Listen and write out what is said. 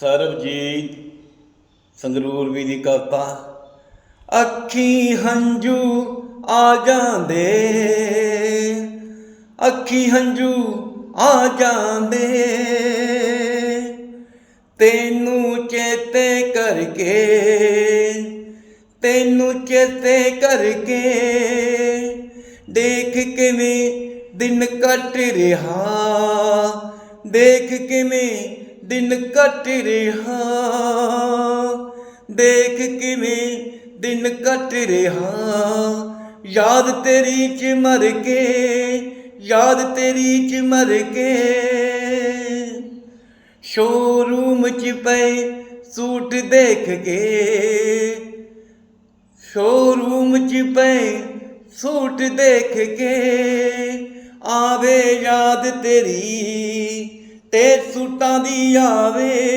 ਸਰਬਜੀਤ ਸੰਗਰੂਰ ਵੀ ਦੀ ਕਵਤਾ, ਅੱਖੀ ਹੰਝੂ ਆ ਜਾਂਦੇ। ਅੱਖੀ ਹੰਝੂ ਆ ਜਾਂਦੇ। ਤੈਨੂੰ ਚੇਤੇ ਕਰਕੇ, ਤੈਨੂੰ ਚੇਤੇ ਕਰਕੇ ਦੇਖ ਕਿਵੇਂ ਦਿਨ ਕੱਟ ਰਿਹਾ, ਦੇਖ ਕਿਵੇਂ ਦਿਨ ਕੱਟ ਰਿਹਾ। ਦੇਖ ਕਿਵੇਂ ਦਿਨ ਕੱਟ ਰਿਹਾ। ਯਾਦ ਤੇਰੀ ਚ ਮਰ ਕੇ, ਯਾਦ ਤੇਰੀ ਚ ਮਰ ਕੇ। ਸ਼ੋਰੂਮ ਚ ਪਏ ਸੂਟ ਦੇਖ ਕੇ ਸ਼ੋਰੂਮ ਚ ਪਏ ਸੂਟ ਦੇਖ ਕੇ। ਆਵੇ ਯਾਦ ਤੇਰੀ ਤੇ ਸੂਟਾਂ ਦੀ ਆਵੇ।